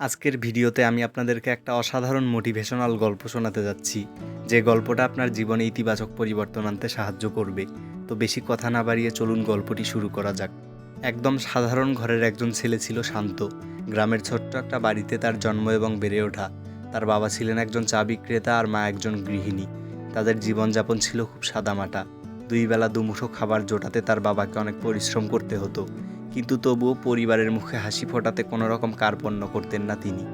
আজকের ভিডিওতে আমি আপনাদেরকে একটা অসাধারণ মোটিভেশনাল গল্প শোনাতে যাচ্ছি। যে গল্পটা আপনার জীবনে ইতিবাচক পরিবর্তন আনতে সাহায্য করবে। তো বেশি কথা না বাড়িয়ে চলুন গল্পটি শুরু করা যাক। একদম সাধারণ ঘরের একজন ছেলে ছিল শান্ত। গ্রামের ছোট্ট একটা বাড়িতে তার জন্ম এবং বেড়ে ওঠা। তার বাবা ছিলেন একজন চা বিক্রেতা আর মা একজন গৃহিণী। তাদের জীবনযাপন ছিল খুব সাদামাটা। দুই বেলা দুমুঠো খাবার জোটাতে তার বাবাকে অনেক পরিশ্রম করতে হতো। কিন্তু তবুও পরিবারের মুখে হাসি ফোটাতে কোনো রকম কার্পণ্য করতেন না তিনি।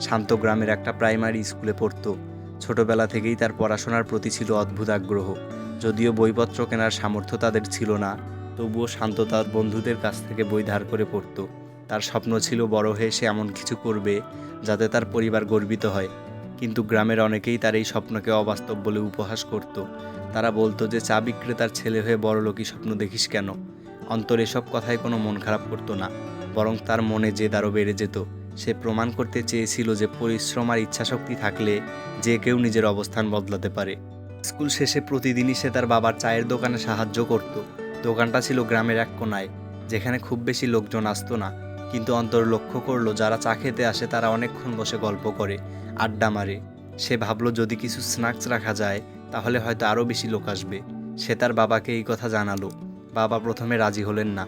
শান্ত গ্রামের একটা প্রাইমারি স্কুলে পড়তো। ছোটবেলা থেকেই তার পড়াশোনার প্রতি ছিল অদ্ভুত আগ্রহ। যদিও বইপত্র কেনার সামর্থ্য তাদের ছিল না, তবুও শান্ত তার বন্ধুদের কাছ থেকে বই ধার করে পড়তো। তার স্বপ্ন ছিল বড় হয়ে সে এমন কিছু করবে, যাতে তার পরিবার গর্বিত হয়। কিন্তু গ্রামের অনেকেই তার এই স্বপ্নকে অবাস্তব বলে উপহাস করত। তারা বলতো যে চা বিক্রেতার ছেলে হয়ে বড়লোকই স্বপ্ন দেখিস কেন? অন্তর এসব কথায় কোনো মন খারাপ করতো না, বরং তার মনে জেদ আরও বেড়ে যেত। সে প্রমাণ করতে চেয়েছিল যে পরিশ্রম আর ইচ্ছাশক্তি থাকলে যে কেউ নিজের অবস্থান বদলাতে পারে। স্কুল শেষে প্রতিদিনই সে তার বাবার চায়ের দোকানে সাহায্য করত। দোকানটা ছিল গ্রামের এক কোনায়, যেখানে খুব বেশি লোকজন আসতো না, কিন্তু অন্তর লক্ষ্য করল যারা চা খেতে আসে তারা অনেকক্ষণ বসে গল্প করে, আড্ডা মারে। সে ভাবলো, যদি কিছু স্ন্যাক্স রাখা যায়, তাহলে হয়তো আরও বেশি লোক আসবে। সে তার বাবাকে এই কথা জানালো। বাবা প্রথমে রাজি হলেন না।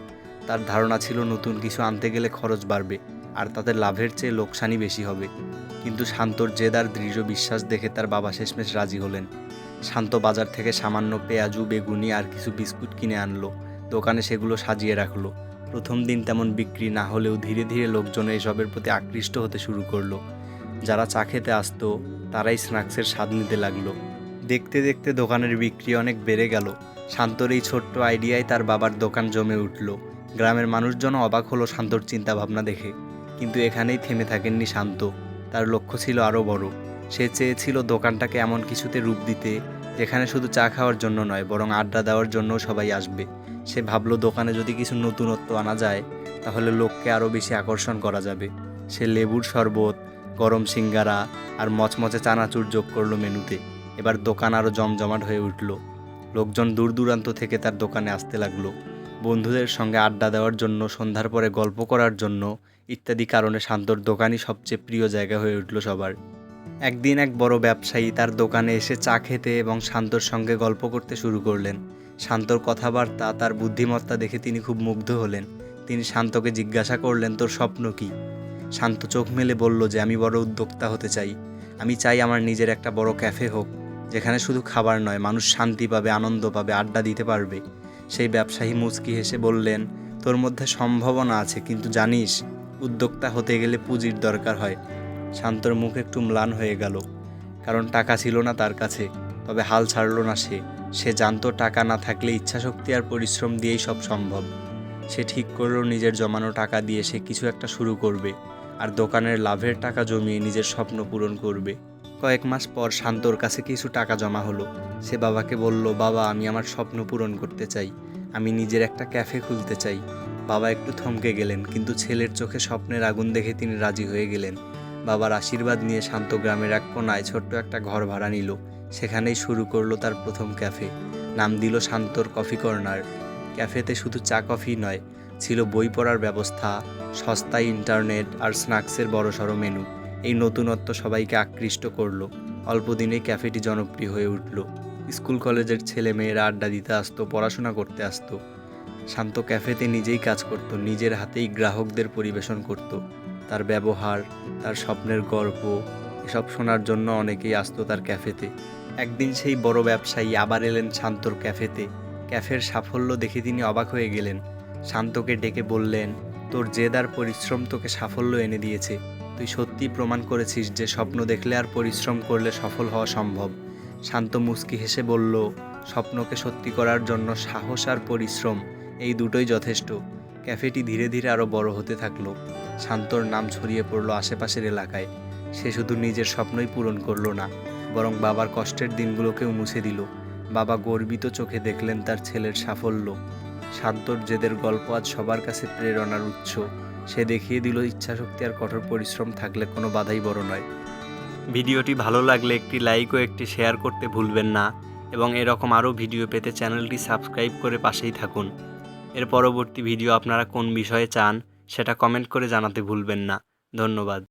তার ধারণা ছিল নতুন কিছু আনতে গেলে খরচ বাড়বে আর তাদের লাভের চেয়ে লোকসানই বেশি হবে। কিন্তু শান্তর জেদার দৃঢ় বিশ্বাস দেখে তার বাবা শেষমেশ রাজি হলেন। শান্ত বাজার থেকে সামান্য পেঁয়াজু, বেগুনি আর কিছু বিস্কুট কিনে আনলো। দোকানে সেগুলো সাজিয়ে রাখল। প্রথম দিন তেমন বিক্রি না হলেও ধীরে ধীরে লোকজন এসবের প্রতি আকৃষ্ট হতে শুরু করল। যারা চা খেতে আসতো, তারাই স্ন্যাক্সের স্বাদ নিতে লাগল। দেখতে দেখতে দোকানের বিক্রি অনেক বেড়ে গেল। শান্তর এই ছোট্ট আইডিয়ায় তার বাবার দোকান জমে উঠল। গ্রামের মানুষজন অবাক হলো শান্তর চিন্তাভাবনা দেখে। কিন্তু এখানেই থেমে থাকেননি শান্ত। তার লক্ষ্য ছিল আরও বড়। সে চেয়েছিল দোকানটাকে এমন কিছুতে রূপ দিতে, যেখানে শুধু চা খাওয়ার জন্য নয়, বরং আড্ডা দেওয়ার জন্য সবাই আসবে। সে ভাবলো, দোকানে যদি কিছু নতুনত্ব আনা যায়, তাহলে লোককে আরও বেশি আকর্ষণ করা যাবে। সে লেবুর শরবত, গরম সিঙ্গারা আর মচমচে চানাচুর যোগ করল মেনুতে। এবার দোকান আরও জমজমাট হয়ে উঠল। লোকজন দূর দূরান্ত থেকে তার দোকানে আসতে লাগল। বন্ধুদের সঙ্গে আড্ডা দেওয়ার জন্য, সন্ধ্যার পরে গল্প করার জন্য ইত্যাদি কারণে শান্তর দোকানই সবচেয়ে প্রিয় জায়গা হয়ে উঠল সবার। একদিন এক বড় ব্যবসায়ী তার দোকানে এসে চা খেতে এবং শান্তর সঙ্গে গল্প করতে শুরু করলেন। শান্তর কথাবার্তা, তার বুদ্ধিমত্তা দেখে তিনি খুব মুগ্ধ হলেন। তিনি শান্তকে জিজ্ঞাসা করলেন, তোর স্বপ্ন কী? শান্ত চোখ মেলে বলল যে, আমি বড় উদ্যোক্তা হতে চাই। আমি চাই আমার নিজের একটা বড় ক্যাফে হোক। যেখানে শুধু খাবার নয়, মানুষ শান্তি পাবে, আনন্দ পাবে, আড্ডা দিতে পারবে। সেই ব্যবসায়ী মুচকি হেসে বললেন, তোর মধ্যে সম্ভাবনা আছে, কিন্তু জানিস, উদ্যোক্তা হতে গেলে পুঁজির দরকার হয়। শান্তর মুখ একটু ম্লান হয়ে গেল। কারণ টাকা ছিল না তার কাছে, তবে হাল ছাড়লো না সে। সে জানতো টাকা না থাকলে ইচ্ছাশক্তি আর পরিশ্রম দিয়েই সব সম্ভব। সে ঠিক করল নিজের জমানো টাকা দিয়ে সে কিছু একটা শুরু করবে, আর দোকানের লাভের টাকা জমিয়ে নিজের স্বপ্ন পূরণ করবে। কয়েক মাস পর শান্তর কাছে কিছু টাকা জমা হলো। সে বাবাকে বলল, বাবা, আমি আমার স্বপ্ন পূরণ করতে চাই। আমি নিজের একটা ক্যাফে খুলতে চাই। বাবা একটু থমকে গেলেন, কিন্তু ছেলের চোখে স্বপ্নের আগুন দেখে তিনি রাজি হয়ে গেলেন। বাবার আশীর্বাদ নিয়ে শান্ত গ্রামের এক কোনায় ছোট্ট একটা ঘর ভাড়া নিল। সেখানেই শুরু করল তার প্রথম ক্যাফে। নাম দিল শান্তর কফি কর্নার। ক্যাফেতে শুধু চা কফি নয়, ছিল বই পড়ার ব্যবস্থা সস্তায় ইন্টারনেট আর স্ন্যাক্সের বড়সড় মেনু। এই নতুনত্ব সবাইকে আকৃষ্ট করল। অল্প দিনেই ক্যাফেটি জনপ্রিয় হয়ে উঠল। স্কুল কলেজের ছেলে মেয়েরা আড্ডা দিতে আসতো, পড়াশোনা করতে আসতো। শান্ত ক্যাফেতে নিজেই কাজ করত, নিজের হাতেই গ্রাহকদের পরিবেশন করত। তার ব্যবহার, তার স্বপ্নের গল্প, এসব শোনার জন্য অনেকেই আসতো তার ক্যাফেতে। একদিন সেই বড় ব্যবসায়ী আবার এলেন শান্তর ক্যাফেতে। ক্যাফের সাফল্য দেখে তিনি অবাক হয়ে গেলেন। শান্তকে ডেকে বললেন, তোর জেদার পরিশ্রম তোকে সাফল্য এনে দিয়েছে। তুই সত্যি প্রমাণ করেছিস যে স্বপ্ন দেখলে আর পরিশ্রম করলে সফল হওয়া সম্ভব। শান্ত মুস্কি হেসে বলল, স্বপ্নকে সত্যি করার জন্য সাহস আর পরিশ্রম, এই দুটোই যথেষ্ট। ক্যাফেটি ধীরে ধীরে আরও বড় হতে থাকল। শান্তর নাম ছড়িয়ে পড়ল আশেপাশের এলাকায়। সে শুধু নিজের স্বপ্নই পূরণ করল না, বরং বাবার কষ্টের দিনগুলোকেও মুছে দিল। বাবা গর্বিত চোখে দেখলেন তার ছেলের সাফল্য। শান্তর জেদের গল্প আজ সবার কাছে প্রেরণার উৎস। সে দেখিয়ে দিল, ইচ্ছাশক্তি আর কঠোর পরিশ্রম থাকলে কোনো বাধাই বড় নয়। ভিডিওটি ভালো লাগলে একটি লাইক ও একটি শেয়ার করতে ভুলবেন না এবং এরকম আরও ভিডিও পেতে চ্যানেলটি সাবস্ক্রাইব করে পাশেই থাকুন। এর পরবর্তী ভিডিও আপনারা কোন বিষয়ে চান, সেটা কমেন্ট করে জানাতে ভুলবেন না। ধন্যবাদ।